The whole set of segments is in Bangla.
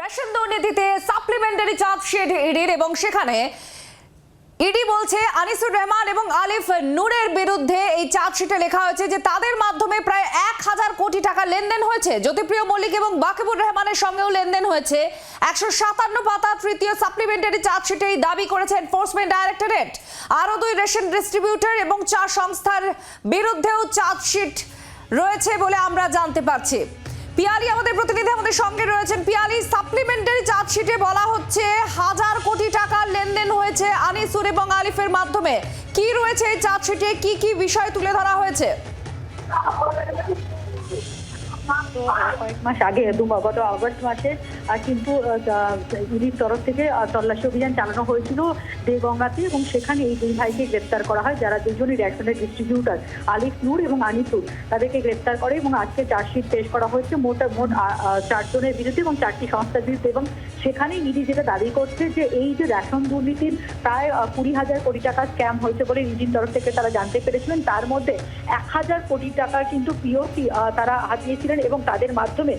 রেশন দুর্নীতিতে সাপ্লিমেন্টারি চার্জশিট ইডির এবং সেখানে ইডি বলছে, আনিসুর রহমান এবং আলিফ নূরের বিরুদ্ধে এই চার্জশিটে লেখা হয়েছে যে তাদের মাধ্যমে প্রায় এক হাজার কোটি টাকা লেনদেন হয়েছে। জ্যোতিপ্রিয় মল্লিক এবং বাকিবুর রহমানের সঙ্গেও লেনদেন হয়েছে। একশো সাতান্ন পাতা তৃতীয় সাপ্লিমেন্টারি চার্জশিটে এই দাবি করেছে এনফোর্সমেন্ট ডাইরেক্টরেট আরও দুই রেশন ডিস্ট্রিবিউটর এবং চার সংস্থার বিরুদ্ধেও চার্জশিট রয়েছে বলে আমরা জানতে পারছি। পিয়ালি আমাদের প্রতিনিধি আমাদের সঙ্গে রয়েছেন। পিয়ালি সাপ্লিমেন্টারি চার্জশিটে বলা হচ্ছে হাজার কোটি টাকার লেনদেন হয়েছে আনিসুর এবং আলিফের মাধ্যমে। কি রয়েছে এই চার্জশিটে? কি কি বিষয় তুলে ধরা হয়েছে? তো কয়েক মাস আগে গত আগস্ট মাসে কিন্তু ইডির তরফ থেকে তল্লাশি অভিযান চালানো হয়েছিল দেগঙ্গাতে এবং সেখানে এই দুই ভাইকে গ্রেপ্তার করা হয়, যারা দুজনই রেশনের ডিস্ট্রিবিউটার আলিফ নূর এবং আনিসুর তাদেরকে গ্রেপ্তার করে এবং আজকে চার্জশিট পেশ করা হয়েছে মোট মোট চারজনের বিরুদ্ধে এবং চারটি সংস্থার বিরুদ্ধে এবং সেখানে ইডি যেটা দাবি করছে যে এই যে রেশন দুর্নীতির প্রায় কুড়ি হাজার কোটি টাকা স্ক্যাম হয়েছে বলে ইডির তরফ থেকে তারা জানতে পেরেছিলেন। তার মধ্যে এক হাজার কোটি টাকা কিন্তু পিওসি তারা হাতিয়েছিলেন এবং তাদের মাধ্যমে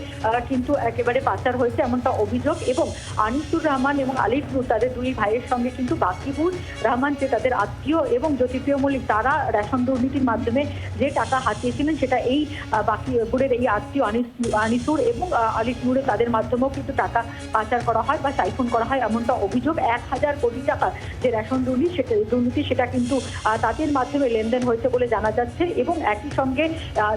কিন্তু একেবারে পাচার হয়েছে এমনটা অভিযোগ এবং আনিসুর রহমান এবং আলিফ নূর তাদের দুই ভাইয়ের সঙ্গে কিন্তু বাকিবুর রহমান যে তাদের আত্মীয় এবং জ্যোতিপ্রিয় মল্লিক তারা রেশন দুর্নীতির মাধ্যমে যে টাকা হাতিয়েছিলেন সেটা এই বাকিবুরের এই আত্মীয় আনিস আনিসুর এবং আহ, আলিফ তাদের মাধ্যমেও কিন্তু টাকা পাচার করা হয় বা সাইফোন করা হয় এমনটা অভিযোগ। এক হাজার কোটি টাকা যে রেশন দুর্নীতি সেটা দুর্নীতি সেটা কিন্তু তাদের মাধ্যমে লেনদেন হয়েছে বলে জানা যাচ্ছে এবং একই সঙ্গে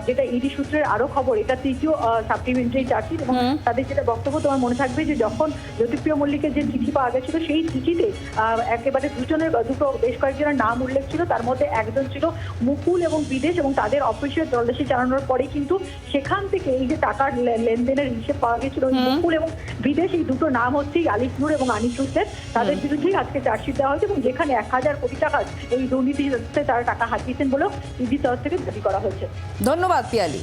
যেটা ইডি সূত্রের আরও খবর এটা তৃতীয় সাপ্লিমেন্টারি চার্জশিট এবং তাদের যেটা বক্তব্য তোমার মনে থাকবে যে যখন জ্যোতিপ্রিয় মল্লিকের যে চিঠি পাওয়া গেছিল সেই চিঠিতে একেবারে দুজনের দুটো বেশ কয়েকজনের নাম উল্লেখ ছিল। তার মধ্যে একজন ছিল মুকুল এবং বিদেশ এবং তাদের অফিসিয়াল তল্লাশি চালানোর পরে কিন্তু সেখান থেকে এই যে টাকার লেনদেনের হিসেব পাওয়া গেছিল মুকুল এবং বিদেশ এই দুটো নাম হচ্ছে আলিফনুর এবং আনিসুরদের তাদের বিরুদ্ধেই আজকে চার্জশিট দেওয়া হয়েছে এবং যেখানে এক হাজার কোটি টাকা এই দুর্নীতিতে তারা টাকা হাতিয়েছেন বলেও ইডি তরফ থেকে দাবি করা হয়েছে। ধন্যবাদ পিয়ালি।